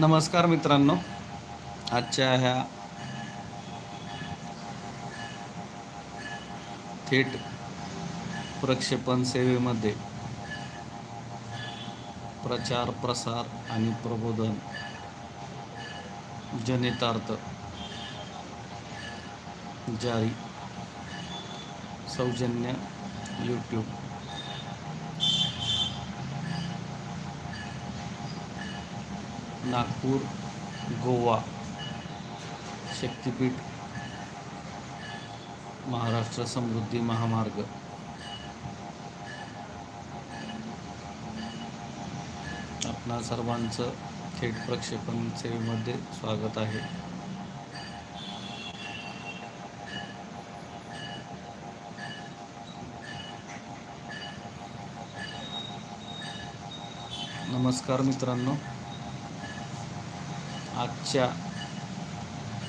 नमस्कार मित्रांनो. आजच्या ह्या थेट प्रक्षेपण सेवेमध्ये प्रचार प्रसार आणि प्रबोधन जनितार्थ जारी सौजन्य यूट्यूब नागपूर गोवा शक्तिपीठ महाराष्ट्र समृद्धी महामार्ग. आपणा सर्वांचं थेट प्रक्षेपण सेवेमध्ये स्वागत आहे. नमस्कार मित्रांनो. आजच्या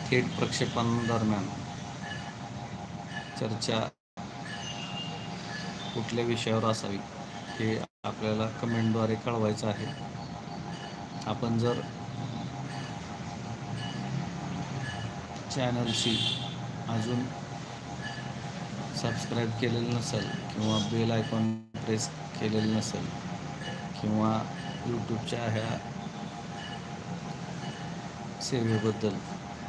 थेट प्रक्षेपणादरम्यान चर्चा कुठल्या विषयावर असावी हे आपल्याला कमेंटद्वारे कळवायचं आहे. आपण जर चॅनलशी अजून सबस्क्राईब केलेलं नसेल किंवा बेल आयकॉन प्रेस केलेलं नसेल किंवा यूट्यूबच्या ह्या सेवेबद्दल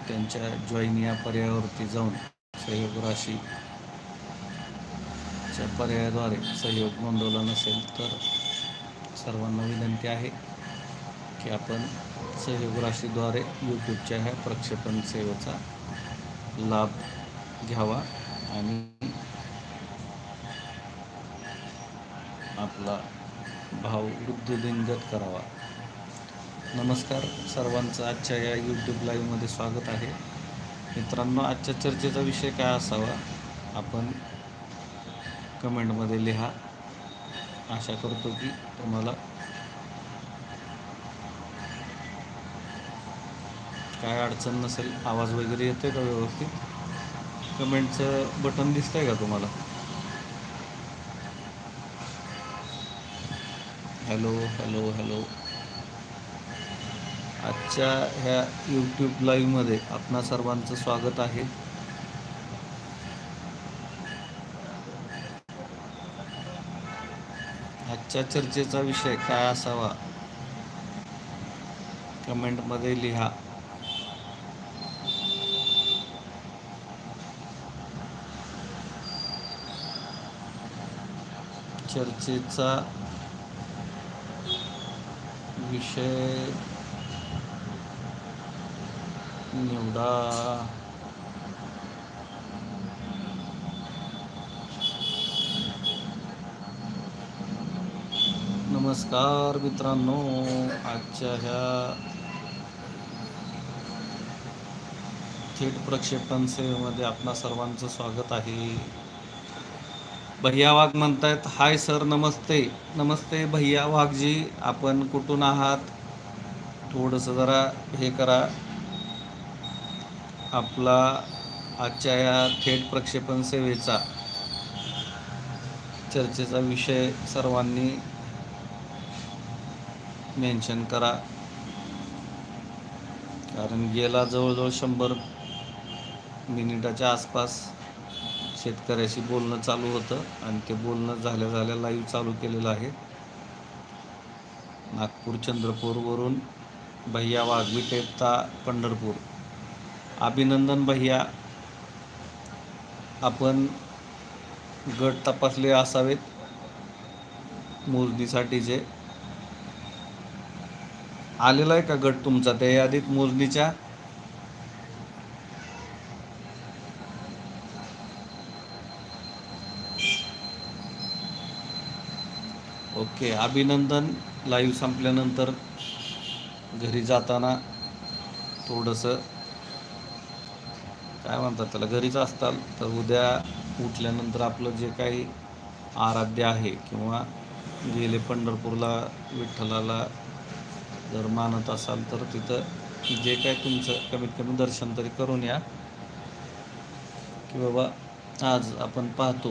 त्यांच्या जॉईन या पर्यायावरती जाऊन सहयोग राशी च्या पर्यायाद्वारे सहयोग नोंदवला नसेल तर सर्वांना विनंती आहे की आपण सहयोग राशीद्वारे यूट्यूबच्या ह्या प्रक्षेपण सेवेचा लाभ घ्यावा आणि आपला भाव वृद्धिलिंगत करावा. नमस्कार सर्वांचं आजच्या या यूट्यूब लाईव्हमध्ये स्वागत आहे. मित्रांनो आजच्या चर्चेचा विषय काय असावा? आपण कमेंटमध्ये लिहा. आशा करतो की तुम्हाला काय अडचण नसेल आवाज वगैरे येतोय का व्यवस्थित? कमेंटचं बटन दिसतंय का तुम्हाला? हॅलो हॅलो हॅलो आजच्या ह्या यूट्यूब लाईव्हमध्ये आपणा सर्वांचं स्वागत आहे. आजच्या चर्चेचा विषय काय असावा? कमेंटमध्ये लिहा. चर्चेचा विषय निवडा. नमस्कार मित्रांनो आजच्या ह्या थेट प्रक्षेपण सेवेमध्ये आपणा सर्वांचं स्वागत आहे. भैया वाघ म्हणतायत हाय सर नमस्ते. नमस्ते भैया वाघजी आपण कुठून आहात? थोडंसं जरा हे करा. आपला आजच्या या थेट प्रक्षेपण सेवेचा चर्चेचा विषय सर्वांनी मेन्शन करा. कारण गेला जवळजवळ शंभर मिनिटाच्या आसपास शेतकऱ्याशी बोलणं चालू होतं आणि ते बोलणं झाल्या झाल्या लाईव्ह चालू केलेलं आहे. नागपूर चंद्रपूरवरून भैया वाघविटेता पंढरपूर. अभिनंदन भैया. आपण गट तपासले असावेत मोजणीसाठीचे आलेला आहे का गट तुमचा? त्या यादीत मोजणीच्या ओके अभिनंदन. लाईव्ह संपल्यानंतर घरी जाताना थोडंसं काय म्हणतात त्याला घरीच असताल तर उद्या उठल्यानंतर आपलं जे काही आराध्य आहे किंवा गेले पंढरपूरला विठ्ठलाला जर मानत असाल तर तिथं जे काय तुमचं कमीत कमी दर्शन तरी करून या. की बाबा आज आपण पाहतो.